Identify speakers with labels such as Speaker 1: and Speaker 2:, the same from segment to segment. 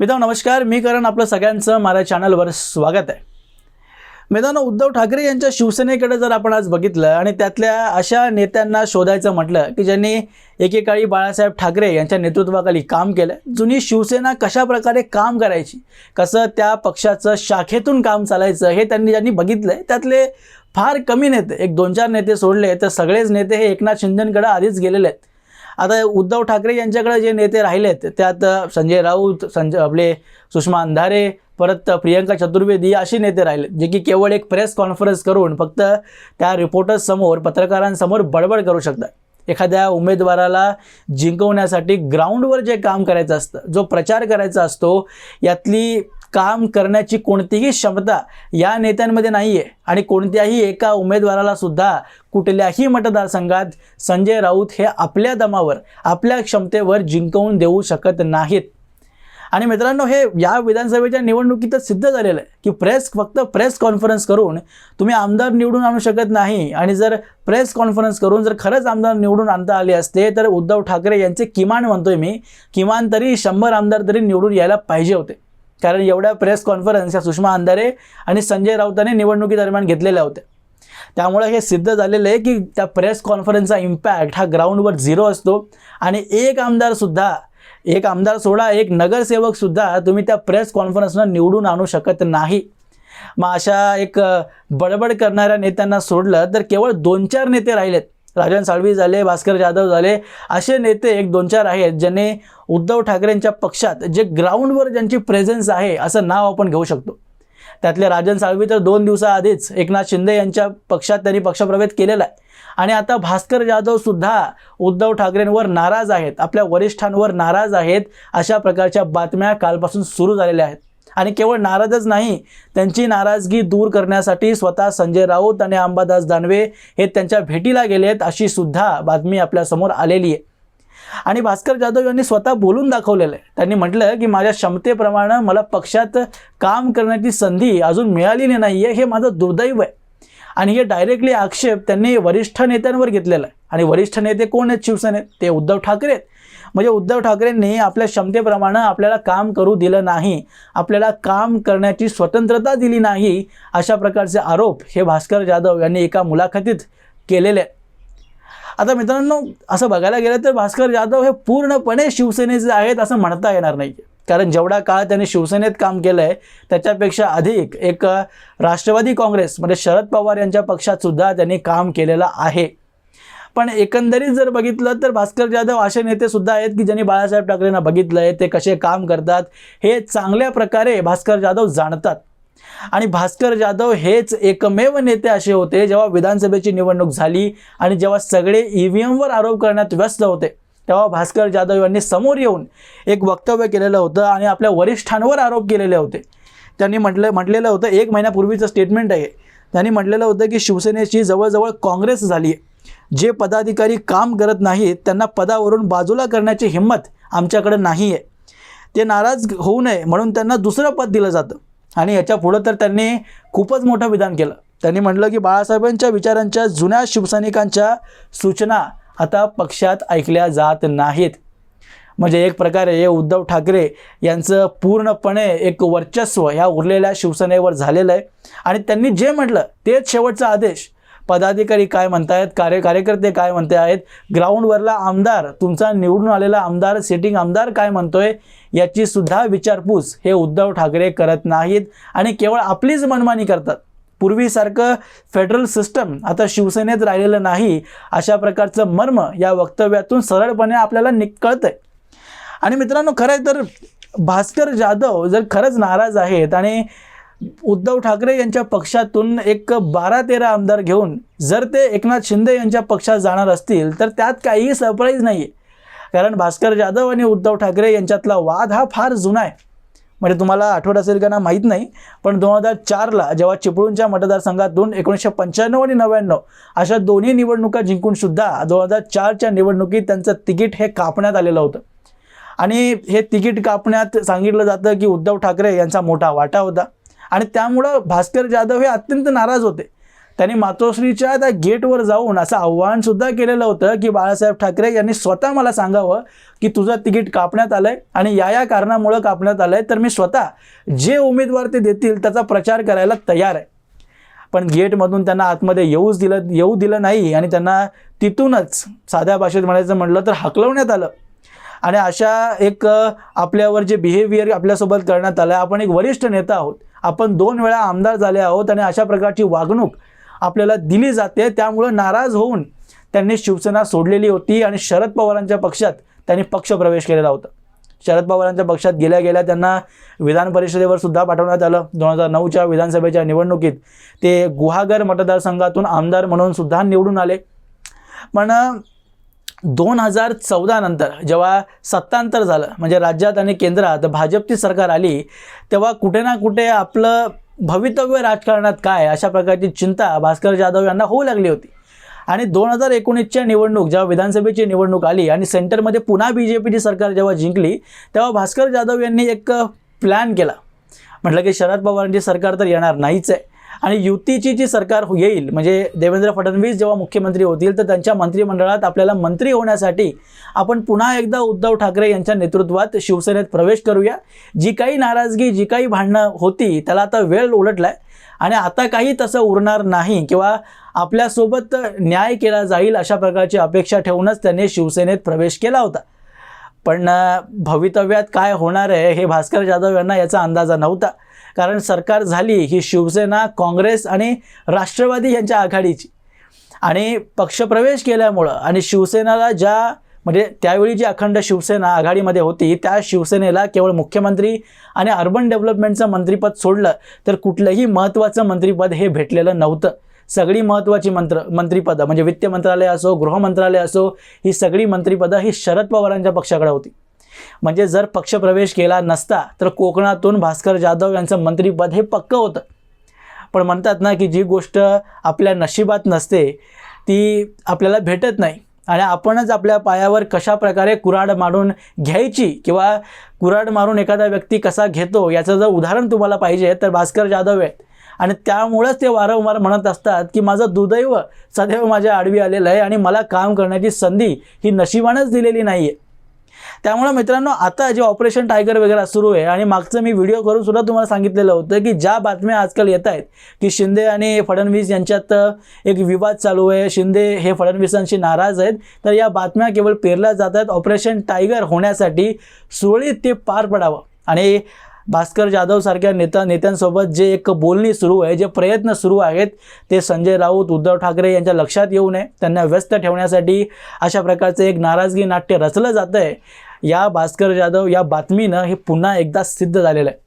Speaker 1: मित्रांनो नमस्कार. मी करण आपलं सगळ्यांचं माझ्या चॅनलवर स्वागत आहे. मित्रांनो उद्धव ठाकरे यांच्या शिवसेनेकडे जर आपण आज बघितलं आणि त्यातल्या अशा नेत्यांना शोधायचं म्हटलं की ज्यांनी एकेकाळी बाळासाहेब ठाकरे यांच्या नेतृत्वाखाली काम केलं जुनी शिवसेना कशा प्रकारे काम करायची कसं त्या पक्षाचं शाखेतून काम चालायचं हे त्यांनी ज्यांनी बघितलं आहे त्यातले फार कमी नेते एक दोन चार नेते सोडले तर सगळेच नेते हे एकनाथ शिंदेकडे आधीच गेलेले आहेत. आता उद्धव ठाकरे यांच्याकडे जे नेते राहिलेत त्यात संजय राऊत संजय आपले सुषमा अंधारे परत प्रियंका चतुर्वेदी असे नेते राहिलेत जे की केवळ एक प्रेस कॉन्फरन्स करून फक्त त्या रिपोर्टर्ससमोर पत्रकारांसमोर बडबड करू शकतात. एखाद्या उमेदवाराला जिंकवण्यासाठी ग्राउंडवर जे काम करायचं असतं जो प्रचार करायचा असतो यातली काम करण्याची कोणतीही क्षमता या नेत्यांमध्ये नाही आहे आणि कोणत्याही एका उमेदवाराला सुद्धा कुठल्याही मतदारसंघात संजय राऊत हे आपल्या दमावर आपल्या क्षमतेवर जिंकवून देऊ शकत नाहीत. आणि मित्रांनो हे या विधानसभेच्या निवडणुकीतच सिद्ध झालेलं आहे की प्रेस फक्त प्रेस कॉन्फरन्स करून तुम्ही आमदार निवडून आणू शकत नाही. आणि जर प्रेस कॉन्फरन्स करून जर खरंच आमदार निवडून आणता आले असते तर उद्धव ठाकरे यांचे किमान म्हणतोय मी किमान तरी शंभर आमदार तरी निवडून यायला पाहिजे होते. कारण एवढ्या प्रेस कॉन्फरन्स या सुषमा अंधारे आणि संजय राऊतांनी निवडणुकीदरम्यान घेतलेल्या होत्या. त्यामुळे हे सिद्ध झालेलं आहे की त्या प्रेस कॉन्फरन्सचा इम्पॅक्ट हा ग्राउंडवर झिरो असतो. आणि एक आमदारसुद्धा एक आमदार सोडा एक नगरसेवकसुद्धा तुम्ही त्या प्रेस कॉन्फरन्सनं निवडून आणू शकत नाही. मग अशा एक बडबड करणाऱ्या नेत्यांना सोडलं तर केवळ दोन चार नेते राहिलेत. राजन साळवी झाले भास्कर जाधव झाले असे नेते एक दोन चार आहेत ज्यांनी उद्धव ठाकरेंच्या पक्षात जे ग्राउंडवर ज्यांची प्रेझेन्स आहे असं नाव आपण घेऊ शकतो. त्यातले राजन साळवी तर दोन दिवसाआधीच एकनाथ शिंदे यांच्या पक्षात त्यांनी पक्षप्रवेश केलेला आहे. आणि आता भास्कर जाधव सुद्धा उद्धव ठाकरेंवर नाराज आहेत आपल्या वरिष्ठांवर नाराज आहेत अशा प्रकारच्या बातम्या कालपासून सुरू झालेल्या आहेत. आणि केवळ नाराजच नाही त्यांची नाराजगी दूर करण्यासाठी स्वतः संजय राऊत आणि अंबादास दानवे हे त्यांच्या भेटीला गेलेत अशी सुद्धा बातमी आपल्यासमोर आलेली आहे. आणि भास्कर जाधव यांनी स्वतः बोलून दाखवलेलं आहे. त्यांनी म्हटलं की माझ्या क्षमतेप्रमाणे मला पक्षात काम करण्याची संधी अजून मिळालेली नाही आहे हे माझं दुर्दैव आहे. आणि हे डायरेक्टली आक्षेप त्यांनी वरिष्ठ नेत्यांवर घेतलेला आहे. आणि वरिष्ठ नेते कोण आहेत? शिवसेनेत ते उद्धव ठाकरे आहेत. म्हणजे उद्धव ठाकरेंनी आपल्या क्षमतेप्रमाणे आपल्याला काम करू दिलं नाही आपल्याला काम करण्याची स्वतंत्रता दिली नाही अशा प्रकारचे आरोप हे भास्कर जाधव यांनी एका मुलाखतीत केलेले. आता मित्रांनो असं बघायला गेलं तर भास्कर जाधव हे पूर्णपणे शिवसेनेचे आहेत असं म्हणता येणार नाही. कारण जेवढा काळ त्यांनी शिवसेनेत काम केलं आहे त्याच्यापेक्षा अधिक एक राष्ट्रवादी काँग्रेस म्हणजे शरद पवार यांच्या पक्षात सुद्धा त्यांनी काम केलेलं आहे. पण एकंदरीत जर बघितलं तर भास्कर जाधव असे नेते सुद्धा आहेत की ज्यांनी बाळासाहेब ठाकरेंना बघितलं आहे ते कसे काम करतात हे चांगल्या प्रकारे भास्कर जाधव जाणतात. आणि भास्कर जाधव हेच एकमेव नेते असे होते जेव्हा विधानसभेची निवडणूक झाली आणि जेव्हा सगळे ई व्ही एमवर आरोप करण्यात व्यस्त होते तेव्हा भास्कर जाधव यांनी समोर येऊन एक वक्तव्य केलेलं होतं आणि आपल्या वरिष्ठांवर आरोप केलेले होते. त्यांनी म्हटलं म्हटलेलं होतं एक महिन्यापूर्वीचं स्टेटमेंट आहे. त्यांनी म्हटलेलं होतं की शिवसेनेची जवळजवळ काँग्रेस झाली आहे जे पदाधिकारी काम करत नाहीत त्यांना पदावरून बाजूला करण्याची हिंमत आमच्याकडे नाही आहे ते नाराज होऊ नये म्हणून त्यांना दुसरं पद दिलं जातं. आणि याच्या पुढं तर त्यांनी खूपच मोठं विधान केलं. त्यांनी म्हटलं की बाळासाहेबांच्या विचारांच्या जुन्या शिवसैनिकांच्या सूचना आता पक्षात ऐकल्या जात नाहीत. म्हणजे एक प्रकारे हे उद्धव ठाकरे यांचं पूर्णपणे एक वर्चस्व ह्या उरलेल्या शिवसेनेवर झालेलं आहे. आणि त्यांनी जे म्हटलं तेच शेवटचा आदेश. पदाधिकारी काय म्हणतायत कार्य कार्यकर्ते काय म्हणते आहेत ग्राउंडवरला आमदार तुमचा निवडून आलेला आमदार सिटिंग आमदार काय म्हणतोय याची सुद्धा विचारपूस हे उद्धव ठाकरे करत नाहीत आणि केवळ आपलीच मनमानी करतात. पूर्वीसारखं फेडरल सिस्टम आता शिवसेनेत राहिलेलं नाही अशा प्रकारचं मर्म या वक्तव्यातून सरळपणे आपल्याला निकळतंय. आणि मित्रांनो खरं तर भास्कर जाधव जर खरंच नाराज आहेत आणि उद्धव ठाकरे यांच्या पक्षातून एक बारा तेरा आमदार घेऊन जर ते एकनाथ शिंदे यांच्या पक्षात जाणार असतील तर त्यात काहीही सरप्राईज नाही आहे कारण भास्कर जाधव आणि उद्धव ठाकरे यांच्यातला वाद हा फार जुना आहे. म्हणजे तुम्हाला आठवड असेल का ना माहीत नाही. पण दोन हजार चारला जेव्हा चिपळूणच्या मतदारसंघातून एकोणीसशे पंच्याण्णव आणि नव्याण्णव अशा दोन्ही निवडणुका जिंकून सुद्धा दोन हजार चारच्या निवडणुकीत त्यांचं तिकीट हे कापण्यात आलेलं होतं. आणि हे तिकीट कापण्यात सांगितलं जातं की उद्धव ठाकरे यांचा मोठा वाटा होता. आणि त्यामुळं भास्कर जाधव हे अत्यंत नाराज होते. त्यांनी मातोश्रीच्या त्या गेटवर जाऊन असं आव्हान सुद्धा केलेलं होतं की बाळासाहेब ठाकरे यांनी स्वतः मला सांगावं की तुझं तिकीट कापण्यात आलंय आणि या या कारणामुळं कापण्यात आलंय तर मी स्वतः जे उमेदवार ते देतील त्याचा प्रचार करायला तयार आहे. पण गेटमधून त्यांना आतमध्ये येऊच दिलं येऊ दिलं नाही आणि त्यांना तिथूनच साध्या भाषेत म्हणायचं म्हटलं तर हकलवण्यात आलं. आणि अशा एक आपल्यावर जे बिहेवियर आपल्यासोबत करण्यात आलं आपण एक वरिष्ठ नेता आहोत. आपण दोन वेळा आमदार झाले आहोत आणि अशा प्रकारची वागणूक आपल्याला दिली जाते त्यामुळं नाराज होऊन त्यांनी शिवसेना सोडलेली होती आणि शरद पवारांच्या पक्षात त्यांनी पक्षप्रवेश केलेला होता. शरद पवारांच्या पक्षात गेल्या गेल्या त्यांना विधान परिषदेवर सुद्धा पाठवण्यात आलं. दोन हजार नऊच्या विधानसभेच्या निवडणुकीत ते गुहागर मतदारसंघातून आमदार म्हणून सुद्धा निवडून आले. पण दोन हजार चौदा नंतर जेव्हा सत्तांतर झालं म्हणजे राज्यात आणि केंद्रात भाजपची सरकार आली तेव्हा कुठे ना कुठे आपलं भवितव्य राजकारणात काय अशा प्रकारची चिंता भास्कर जाधव यांना होऊ लागली होती. आणि दोन हजार एकोणीसच्या निवडणूक जेव्हा विधानसभेची निवडणूक आली आणि सेंटरमध्ये पुन्हा बी जे पीची सरकार जेव्हा जिंकली तेव्हा भास्कर जाधव यांनी एक प्लॅन केला. म्हटलं की शरद पवारांची सरकार तर येणार नाहीच आहे. आणि युतीची जी सरकार येईल म्हणजे देवेंद्र फडणवीस जेव्हा मुख्यमंत्री होतील तर त्यांच्या मंत्रिमंडळात आपल्याला मंत्री होण्यासाठी आपण पुन्हा एकदा उद्धव ठाकरे यांच्या नेतृत्वात शिवसेनेत प्रवेश करूया. जी काही नाराजगी जी काही भांडणं होती त्याला आता वेळ उलटलाय आणि आता काही तसं उरणार नाही किंवा आपल्यासोबत न्याय केला जाईल अशा प्रकारची अपेक्षा ठेवूनच त्यांनी शिवसेनेत प्रवेश केला होता. पण भवितव्यात काय होणार आहे हे भास्कर जाधव यांना याचा अंदाजा नव्हता. कारण सरकार झाली ही शिवसेना काँग्रेस आणि राष्ट्रवादी यांच्या आघाडीची. आणि पक्षप्रवेश केल्यामुळं आणि शिवसेनाला ज्या म्हणजे त्यावेळी जी अखंड शिवसेना आघाडीमध्ये होती त्या शिवसेनेला केवळ मुख्यमंत्री आणि अर्बन डेव्हलपमेंटचं मंत्रिपद सोडलं तर कुठलंही महत्त्वाचं मंत्रिपद हे भेटलेलं नव्हतं. सगळी महत्त्वाची मंत्र मंत्रिपदं म्हणजे वित्त मंत्रालय असो गृह मंत्रालय असो ही सगळी मंत्रिपदं ही शरद पवारांच्या पक्षाकडे होती. म्हणजे जर पक्षप्रवेश केला नसता तर कोकणातून भास्कर जाधव यांचं मंत्रिपद हे पक्कं होतं. पण म्हणतात ना की जी गोष्ट आपल्या नशिबात नसते ती आपल्याला भेटत नाही. आणि आपणच आपल्या पायावर कशा प्रकारे कुऱ्हाड मारून घ्यायची किंवा कुऱ्हाड मारून एखादा व्यक्ती कसा घेतो याचं जर उदाहरण तुम्हाला पाहिजे तर भास्कर जाधव आहेत. आणि त्यामुळंच ते वारंवार म्हणत असतात की माझं दुर्दैव सदैव माझ्या आडवी आलेलं आहे आणि मला काम करण्याची संधी ही नशिबानंच दिलेली नाही आहे त्यामुळे मित्रांनो आता जे ऑपरेशन टायगर वगैरे सुरू आहे आणि मागचं मी व्हिडिओ करून सुद्धा तुम्हाला सांगितलेलं होतं की ज्या बातम्या आजकाल येत आहेत की शिंदे आणि फडणवीस यांच्यात एक विवाद चालू आहे. शिंदे हे फडणवीसांशी नाराज आहेत. तर या बातम्या केवळ पेरल्या जात आहेत. ऑपरेशन टायगर होण्यासाठी सुरळीत ते पार पडावं. आणि भास्कर जाधव सारख्या नेता नेत्यांसोबत जे एक बोलणी सुरू आहे जे प्रयत्न सुरू आहेत ते संजय राऊत उद्धव ठाकरे यांच्या लक्षात येऊ नये. त्यांना व्यस्त ठेवण्यासाठी अशा प्रकारचं एक नाराजगी नाट्य रचलं जातं आहे या भास्कर जाधव या बातमीनं हे पुन्हा एकदा सिद्ध झालेलं आहे.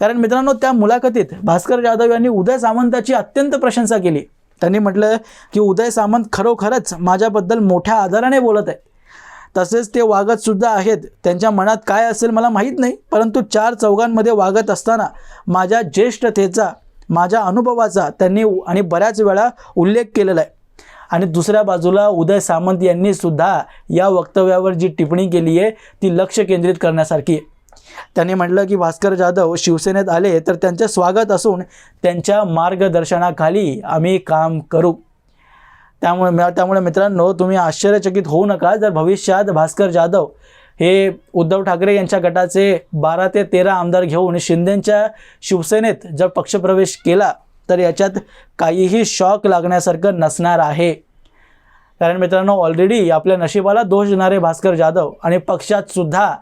Speaker 1: कारण मित्रांनो त्या मुलाखतीत भास्कर जाधव यांनी उदय सामंताची अत्यंत प्रशंसा केली. त्यांनी म्हटलं की उदय सामंत खरोखरच माझ्याबद्दल मोठ्या आदराने बोलत आहेत तसेच ते वागत सुद्धा आहेत. त्यांच्या मनात काय असेल मला माहीत नाही परंतु चार चौघांमध्ये वागत असताना माझ्या ज्येष्ठतेचा माझ्या अनुभवाचा त्यांनी आणि बऱ्याच वेळा उल्लेख केलेला आहे. आणि दुसऱ्या बाजूला उदय सामंत यांनी सुद्धा या वक्तव्यावर जी टिप्पणी केली आहे ती लक्ष केंद्रित करण्यासारखी आहे. त्यांनी म्हटलं की भास्कर जाधव शिवसेनेत आले तर त्यांचे स्वागत असून त्यांच्या मार्गदर्शनाखाली आम्ही काम करू. त्यामुळे त्यामुळे मित्रांनो तुम्ही आश्चर्यचकित होऊ नका. जर भविष्यात भास्कर जाधव हे उद्धव ठाकरे यांच्या गटाचे बारा ते तेरा आमदार घेऊन शिंदेंच्या शिवसेनेत जर पक्षप्रवेश केला तर याच्यात काहीही शॉक लागण्यासारखं नसणार आहे. कारण मित्रांनो ऑलरेडी आपल्या नशिबाला दोष देणारे भास्कर जाधव आणि पक्षात सुद्धा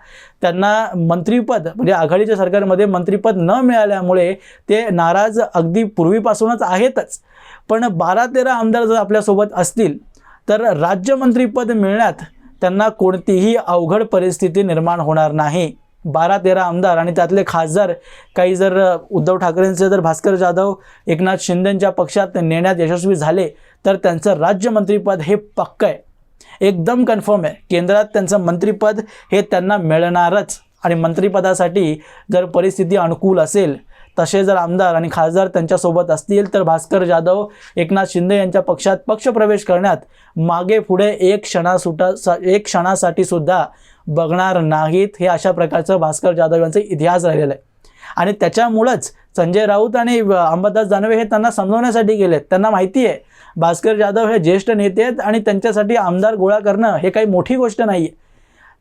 Speaker 1: त्यांना मंत्रीपद म्हणजे आघाडीच्या सरकारमध्ये मंत्रीपद न मिळाल्यामुळे ते नाराज अगदी पूर्वीपासूनच आहेतच. पण बारा तेरा आमदार जर आपल्यासोबत असतील तर राज्यमंत्रीपद मिळण्यात त्यांना कोणतीही अवघड परिस्थिती निर्माण होणार नाही. बारा तेरा आमदार आणि त्यातले खासदार काही जर उद्धव ठाकरेंचे जर भास्कर जाधव एकनाथ शिंदेंच्या पक्षात नेण्यात यशस्वी झाले तर त्यांचं राज्यमंत्रीपद हे पक्क आहे. एकदम कन्फर्म आहे. केंद्रात त्यांचं मंत्रिपद हे त्यांना मिळणारच. आणि मंत्रिपदासाठी जर परिस्थिती अनुकूल असेल तसे जर आमदार आणि खासदार त्यांच्यासोबत असतील तर भास्कर जाधव एकनाथ शिंदे यांच्या पक्षात पक्षप्रवेश करण्यात मागे पुढे एक क्षणासुटा सा एक क्षणासाठी सुद्धा बघणार नाहीत हे अशा प्रकारचं भास्कर जाधव यांचा इतिहास राहिलेला आहे. आणि त्याच्यामुळंच संजय राऊत आणि अंबादास दानवे हे त्यांना समजवण्यासाठी गेलेत. त्यांना माहिती आहे भास्कर जाधव हे ज्येष्ठ नेते आहेत आणि त्यांच्यासाठी आमदार गोळा करणं हे काही मोठी गोष्ट नाही आहे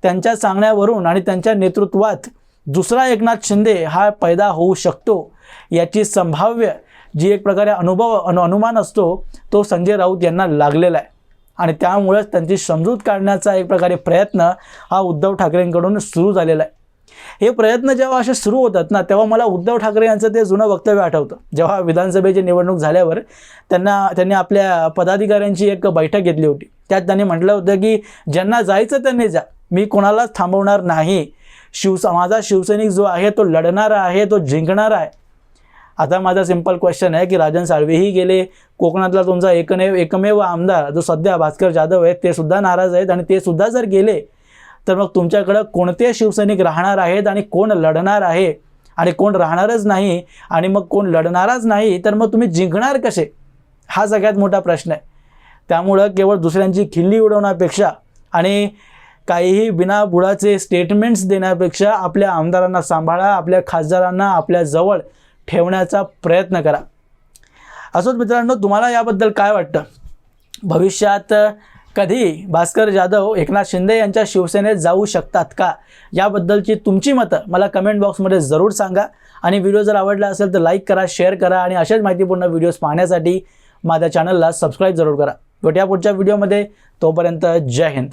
Speaker 1: त्यांच्या सांगण्यावरून आणि त्यांच्या नेतृत्वात दुसरा एकनाथ शिंदे हा पैदा होऊ शकतो याची संभाव्य जी एक प्रकारे अनुभव अनु अनुमान असतो तो संजय राऊत यांना लागलेला आहे. आणि त्यामुळेच त्यांची समजूत काढण्याचा एक प्रकारे प्रयत्न हा उद्धव ठाकरेंकडून सुरू झालेला आहे. हे प्रयत्न जेव्हा असे सुरू होतात ना तेव्हा मला उद्धव ठाकरे यांचं ते जुनं वक्तव्य आठवतं. जेव्हा विधानसभेची निवडणूक झाल्यावर त्यांना त्यांनी आपल्या पदाधिकाऱ्यांची एक बैठक घेतली होती. त्यात त्यांनी म्हटलं होतं की ज्यांना जायचं त्यांनी जा. मी कोणालाच थांबवणार नाही. शिवस माझा शिवसैनिक जो आहे तो लढणारा आहे तो जिंकणारा आहे. आता माझा सिंपल क्वेश्चन आहे की राजन साळवेही गेले कोकणातला तुमचा एकमेव एकमेव आमदार जो सध्या भास्कर जाधव आहेत ते सुद्धा नाराज आहेत आणि ते सुद्धा जर गेले तर मग तुमच्याकडं कोणते शिवसैनिक राहणार आहेत आणि कोण लढणार आहे? आणि कोण राहणारच नाही आणि मग कोण लढणारच नाही तर मग तुम्ही जिंकणार कसे? हा सगळ्यात मोठा प्रश्न आहे. त्यामुळं केवळ दुसऱ्यांची खिल्ली उडवण्यापेक्षा आणि काहीही बिना बुडाचे स्टेटमेंट्स देण्यापेक्षा आपल्या आमदारांना सांभाळा आपल्या खासदारांना आपल्या जवळ ठेवण्याचा प्रयत्न करा. असोच मित्रांनो तुम्हाला याबद्दल काय वाटतं? भविष्यात कधी भास्कर जाधव एकनाथ शिंदे यांच्या शिवसेनेत जाऊ शकतात का? याबद्दलची तुमची मतं मला कमेंट बॉक्समध्ये जरूर सांगा. आणि व्हिडिओ जर आवडला असेल तर लाईक करा शेअर करा आणि अशाच माहितीपूर्ण व्हिडिओज पाहण्यासाठी माझ्या चॅनलला सबस्क्राईब जरूर करा. भेटूया पुढच्या व्हिडिओमध्ये तोपर्यंत जय हिंद.